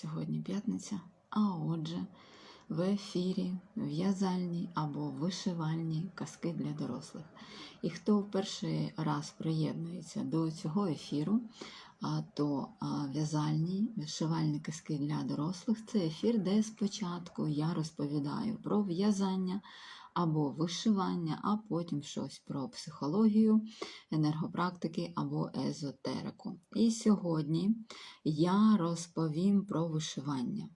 Сьогодні п'ятниця. А отже, в ефірі в'язальні або вишивальні казки для дорослих. І хто в перший раз приєднується до цього ефіру, то в'язальні вишивальні казки для дорослих це ефір, де спочатку я розповідаю про в'язання або вишивання, а потім щось про психологію, енергопрактики або езотерику. І сьогодні я розповім про вишивання.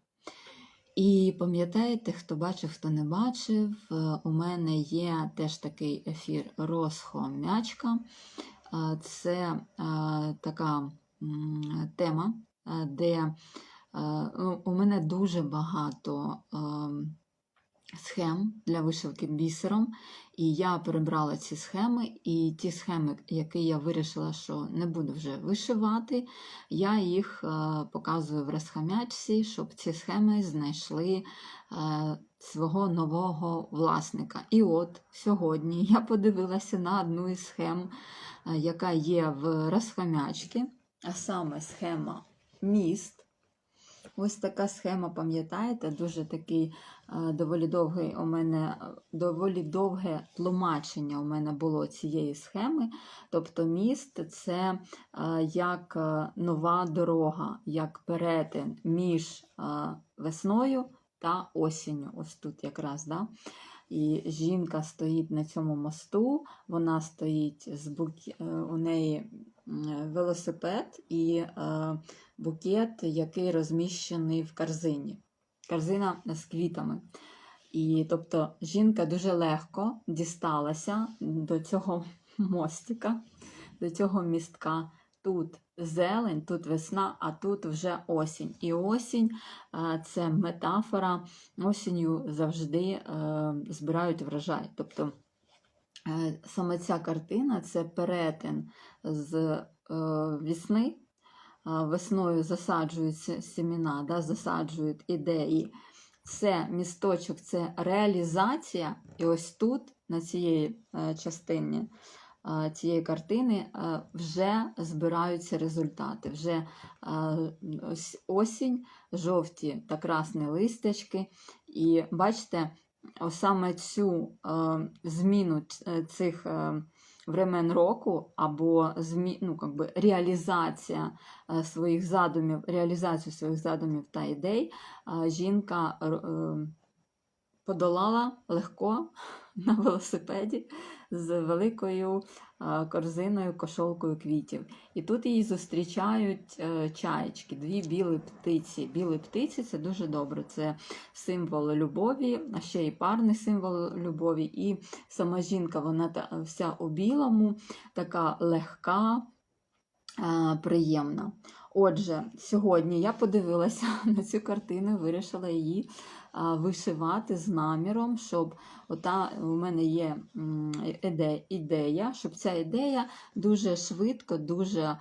І пам'ятаєте, хто бачив, хто не бачив, е, у мене є теж такий ефір розхом'ячка. Е, Це е, така тема, де ну, у мене дуже багато ем, схем для вишивки бісером. І я перебрала ці схеми, і ті схеми, які я вирішила, що не буду вже вишивати, я їх е, показую в розхам'ячці, щоб ці схеми знайшли е, свого нового власника. І от сьогодні я подивилася на одну із схем, е, яка є в розхам'ячці, а саме схема міст. Ось така схема, пам'ятаєте, дуже такий е, доволі довгий у мене доволі довге тлумачення у мене було цієї схеми. Тобто міст це е, як е, нова дорога, як перетин між весною та осінню. Ось тут якраз. Да? І жінка стоїть на цьому мосту, вона стоїть з бук... у неї велосипед і е, букет, який розміщений в корзині. Корзина з квітами. І тобто жінка дуже легко дісталася до цього мостика, до цього містка. Тут зелень, тут весна, а тут вже осінь. І осінь е, це метафора. Осінню завжди е, збирають врожай. Тобто саме ця картина це перетин з е, весни. Весною засаджують се- семена, да, засаджують ідеї. Це місточок, це реалізація. І ось тут, на цій частині е, цієї картини, е, вже збираються результати. Вже е, ось осінь, жовті та красні листячки. І бачите, саме цю е, зміну е, цих е, времен року або змі, ну, как би, реалізація своїх задумів, реалізацію своїх задумів та ідей жінка подолала легко на велосипеді з великою корзиною, кошолкою квітів. І тут її зустрічають е, чаєчки, дві білі птиці. Білі птиці це дуже добре. Це символ любові, а ще і парний символ любові. І сама жінка, вона вся у білому, така легка, е, приємна. Отже, сьогодні я подивилася на цю картину, вирішила її вишивати з наміром, щоб ота у мене є ідея, щоб ця ідея дуже швидко, дуже,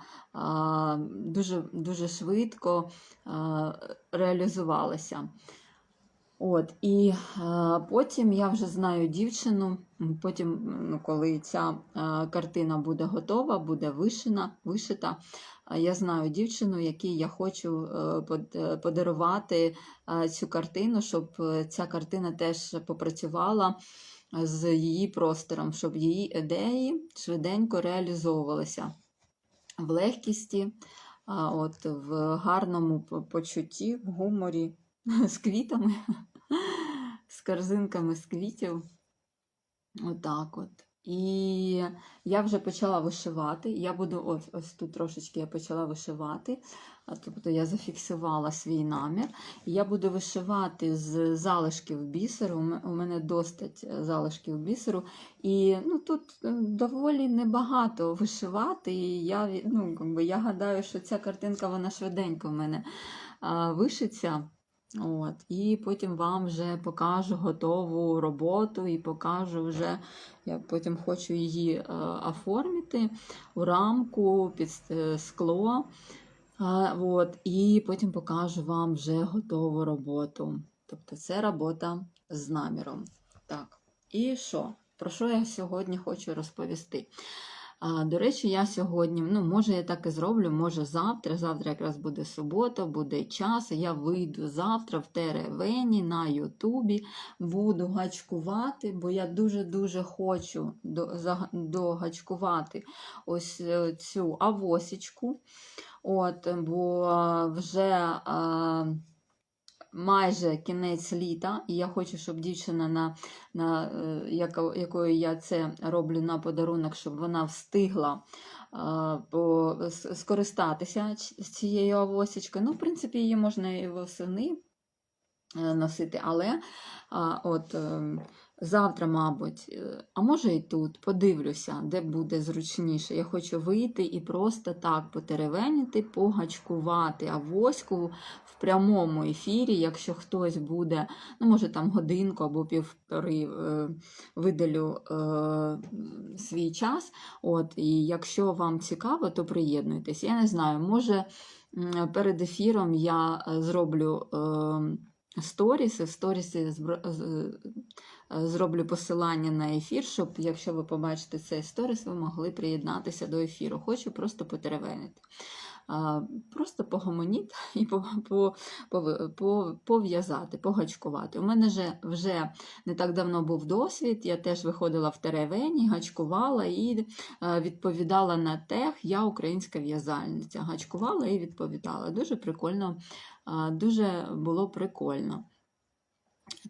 дуже, дуже швидко реалізувалася. От, і потім я вже знаю дівчину. Потім, ну, коли ця картина буде готова, буде вишина, вишита, я знаю дівчину, якій я хочу е, е, подарувати е, цю картину, щоб ця картина теж попрацювала з її простором, щоб її ідеї швиденько реалізовувалися в легкісті, от, в гарному почутті, в гуморі з квітами, з корзинками з квітів. Отак от. І я вже почала вишивати. Я буду ось, ось тут трошечки я почала вишивати. Тобто я зафіксувала свій намір. Я буду вишивати з залишків бісеру. У мене достать е, залишків бісеру. І ну, тут е, доволі небагато вишивати. І я, ну, я гадаю, що ця картинка вона швиденько в мене вишиться. От, і потім вам вже покажу готову роботу і покажу вже, я потім хочу її е, оформити у рамку під е, скло. От, і потім покажу вам вже готову роботу. Тобто це робота з наміром. Так, і що? Про що я сьогодні хочу розповісти? А, До речі, я сьогодні, ну, може, я так і зроблю, може завтра. Завтра якраз буде субота, буде час. Я вийду завтра в теревені на Ютубі, буду гачкувати, бо я дуже-дуже хочу догачкувати ось е, цю авосічку. От, бо вже. А, майже кінець літа, і я хочу, щоб дівчина, на, на, е, якою я це роблю на подарунок, щоб вона встигла по, скористатися цією авосічкою. Ну, в принципі, її можна і восени е, носити, але от, е, завтра, мабуть, е, а може і тут, подивлюся, де буде зручніше. Я хочу вийти і просто так потеревеніти, погачкувати авоську в прямому ефірі, якщо хтось буде, ну, може там годинку або півтори е, видалю е, свій час. От, і якщо вам цікаво, то приєднуйтесь. Я не знаю, може перед ефіром я е, зроблю. Е, Сторіси, в сторіси збро- з- е, зроблю посилання на ефір, щоб, якщо ви побачите цей сторіс, ви могли приєднатися до ефіру. Хочу просто потеревенити. Просто погомоніти і по- по- пов- по- пов'язати, погачкувати. У мене вже, вже не так давно був досвід, я теж виходила в теревені, гачкувала і е, відповідала на тех, я українська в'язальниця. Гачкувала і відповідала. Дуже прикольно, дуже було прикольно.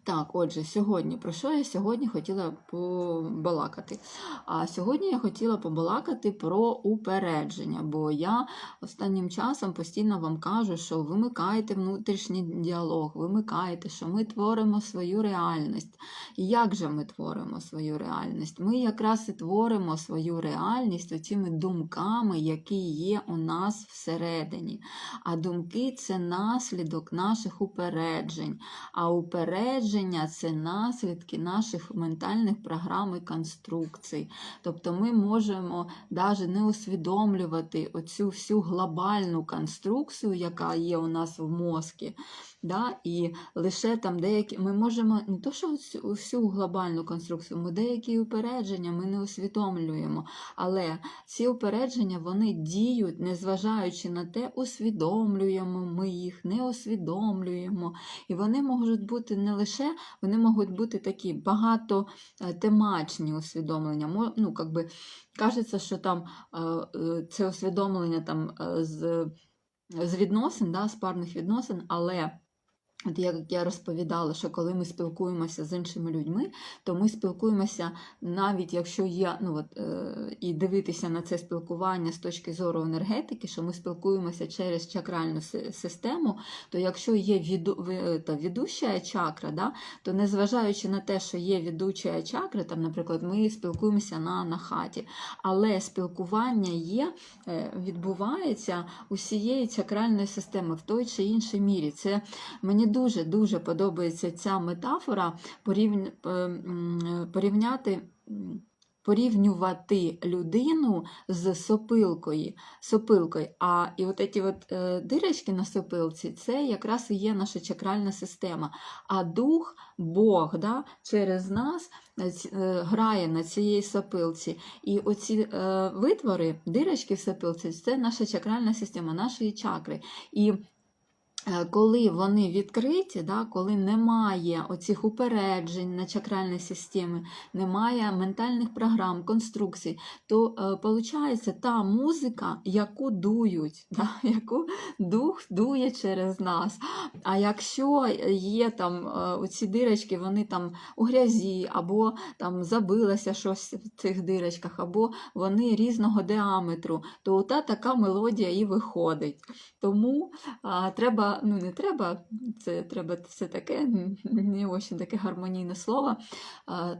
Так, отже, сьогодні про що я сьогодні хотіла побалакати? А сьогодні я хотіла побалакати про упередження, бо я останнім часом постійно вам кажу, що вимикайте внутрішній діалог, вимикайте, що ми творимо свою реальність. І як же ми творимо свою реальність? Ми якраз і творимо свою реальність оціми думками, які є у нас всередині. А думки це наслідок наших упереджень. А упередження це наслідки наших ментальних програм і конструкцій. Тобто ми можемо навіть не усвідомлювати оцю всю глобальну конструкцію, яка є у нас в мозку. Да? І лише там деякі ми можемо не то, що всю, глобальну конструкцію, ми деякі упередження ми не усвідомлюємо. Але ці упередження вони діють, незважаючи на те, усвідомлюємо ми їх, не усвідомлюємо. І вони можуть бути не лише, вони можуть бути такі багатотемачні усвідомлення. Ну, как кажеться, що там е, е, це усвідомлення там, е, з, з відносин, да, з парних відносин, але. От як я розповідала, що коли ми спілкуємося з іншими людьми, то ми спілкуємося навіть якщо є, ну от е, і дивитися на це спілкування з точки зору енергетики, що ми спілкуємося через чакральну систему, то якщо є віду, ви- та, ведуща чакра, да, то незважаючи на те, що є ведуча чакра, там, наприклад, ми спілкуємося на, на хаті, але спілкування є, е, відбувається усієї чакральної системи в той чи іншій мірі. Це Мені дуже дуже подобається ця метафора порівня, порівняти. Порівнювати людину з сопилкою. сопилкою. А і от ці от, е, дирочки на сопилці це якраз і є наша чакральна система. А дух, Бог, да, через нас е, е, грає на цієї сопилці. І оці витвори, дирочки в сопилці, це наша чакральна система, нашої чакри. І коли вони відкриті, да, коли немає оцих упереджень на чакральній системі, немає ментальних програм, конструкцій, то виходить та музика, яку дують, да, яку дух дує через нас. А якщо є там е, оці дирочки, вони там у грязі, або там забилося щось в цих дирочках, або вони різного діаметру, то ота така мелодія і виходить. Тому а, треба, ну не треба, це треба все таке, не очень таке гармонійне слово. А,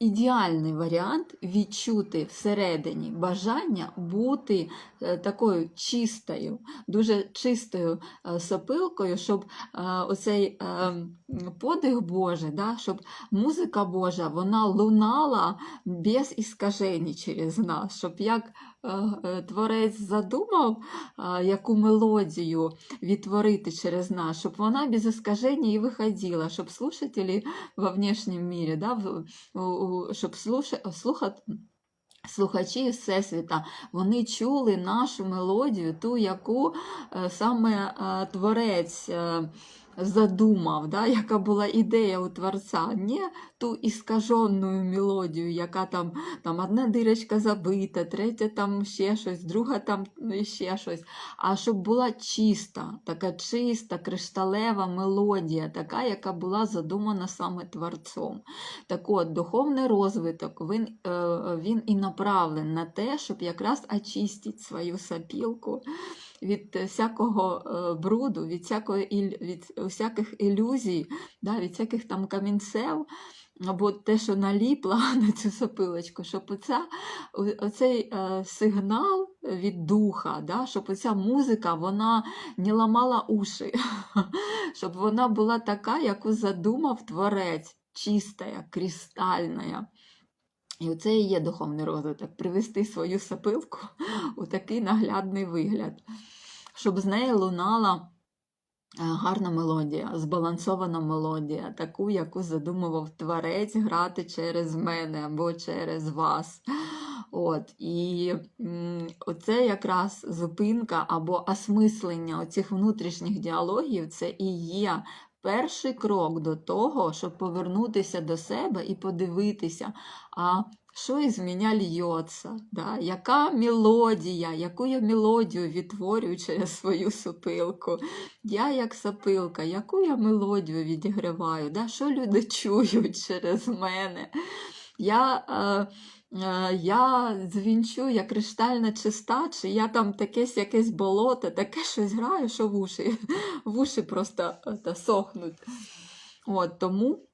Ідеальний варіант відчути всередині бажання бути е, такою чистою, дуже чистою е, сопилкою, щоб е, оцей подих Божий, да, щоб музика Божа вона лунала без іскажень через нас, щоб як творець задумав, яку мелодію відтворити через нас, щоб вона без искажения і виходила, щоб слушателі во внешнем мире, да, щоб слухати, слухачі Всесвіта, вони чули нашу мелодію, ту, яку е, саме е, творець е, задумав, да, яка була ідея у творця, не ту іскажену мелодію, яка там, там одна дирочка забита, третя там ще щось, друга там ну, ще щось. А щоб була чиста, така чиста, кришталева мелодія, така, яка була задумана саме творцом. Так от, духовний розвиток він, е, він і направлений на те, щоб якраз очистити свою сопілку від всякого е, бруду, від, всякої, від всяких ілюзій, да, від всяких там камінцев, або те, що наліпло на цю сопилочку, щоб оця, оцей е, сигнал від духа, да, щоб оця музика вона не ламала уші, щоб вона була така, яку задумав творець, чистая, кристальна. І оце і є духовний розвиток привести свою сопилку у такий наглядний вигляд, щоб з неї лунала е, гарна мелодія, збалансована мелодія, таку, яку задумував творець грати через мене або через вас. От, і оце якраз зупинка або осмислення оцих внутрішніх діалогів, це і є перший крок до того, щоб повернутися до себе і подивитися, а що із мене льється, да? яка мелодія, яку я мелодію відтворюю через свою сопилку. Я як сопилка, яку я мелодію відіграваю, да? що люди чують через мене. Я, е, е, я дзвінчу, я криштальна чиста, чи я там такесь якесь болото, таке щось граю, що в уші, в уші просто е, та, сохнуть. От, тому,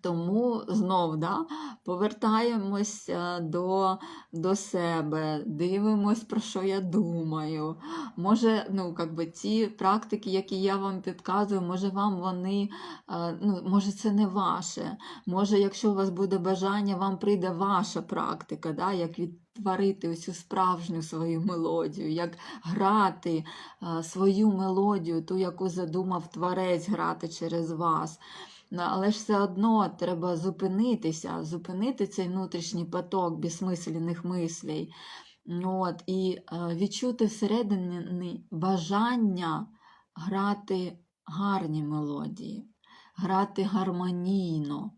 тому знов да, повертаємось е, до, до себе, дивимось, про що я думаю. Може, ну, би, ті практики, які я вам підказую, може вам вони, е, ну, може, це не ваше. Може, якщо у вас буде бажання, вам прийде ваша практика, да, як відтворити цю справжню свою мелодію, як грати е, свою мелодію, ту, яку задумав творець грати через вас. Ну, Але ж все одно треба зупинитися, зупинити цей внутрішній поток безсмисленних мислей. От, і е, відчути всередині бажання грати гарні мелодії, грати гармонійно,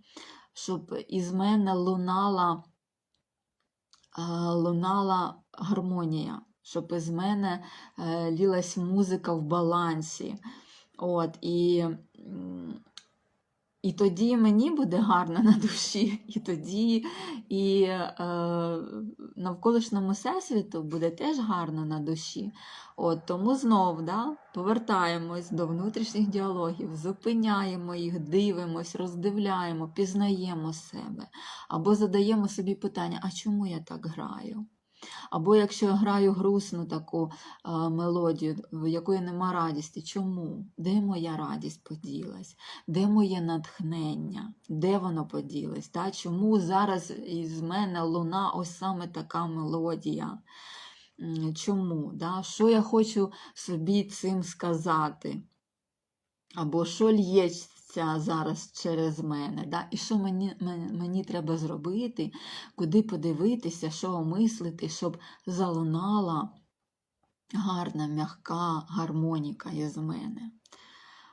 щоб із мене лунала, е, лунала гармонія, щоб із мене е, лілась музика в балансі. От, і, і тоді мені буде гарно на душі, і тоді і е, навколишньому всесвіту буде теж гарно на душі. От, тому знов да, повертаємось до внутрішніх діалогів, зупиняємо їх, дивимось, роздивляємо, пізнаємо себе. Або задаємо собі питання, а чому я так граю? Або якщо я граю грустну таку мелодію, в якої нема радісті, чому? Де моя радість поділась? Де моє натхнення? Де воно поділось? Та? Чому зараз із мене луна ось саме така мелодія? Чому? Да? Що я хочу собі цим сказати? Або що лється зараз через мене? Да? І що мені, мені, треба зробити, куди подивитися, що omислити, щоб залунала гарна, м'яка гармоніка із мене.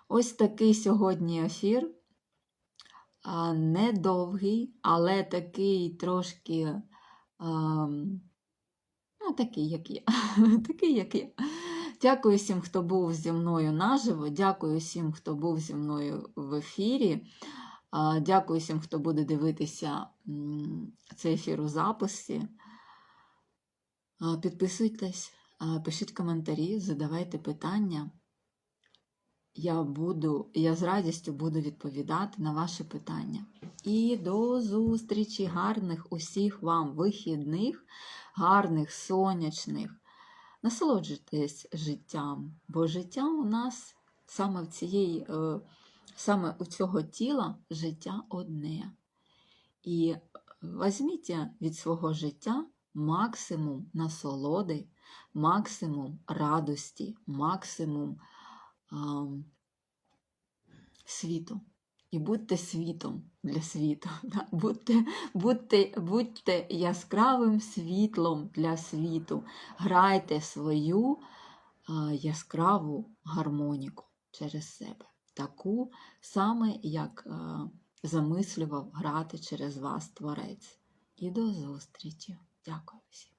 Ось такий сьогодні ефір. Недовгий, але такий трошки. ам, Ну, такий, як є. такий, як є. Дякую всім, хто був зі мною наживо. Дякую всім, хто був зі мною в ефірі. Дякую всім, хто буде дивитися цей ефір у записі. Підписуйтесь, пишіть коментарі, задавайте питання. Я буду, я з радістю буду відповідати на ваші питання. І до зустрічі, гарних усіх вам вихідних, гарних, сонячних. Насолоджуйтесь життям, бо життя у нас саме в цієї, е, саме у цього тіла життя одне. І візьміть від свого життя максимум насолоди, максимум радості, максимум ам, світу. І будьте світом для світу. да. Будьте, будьте, будьте яскравим світлом для світу. Грайте свою а, яскраву гармоніку через себе. Таку саме, як а, замислював грати через вас Творець. І до зустрічі. Дякую всім.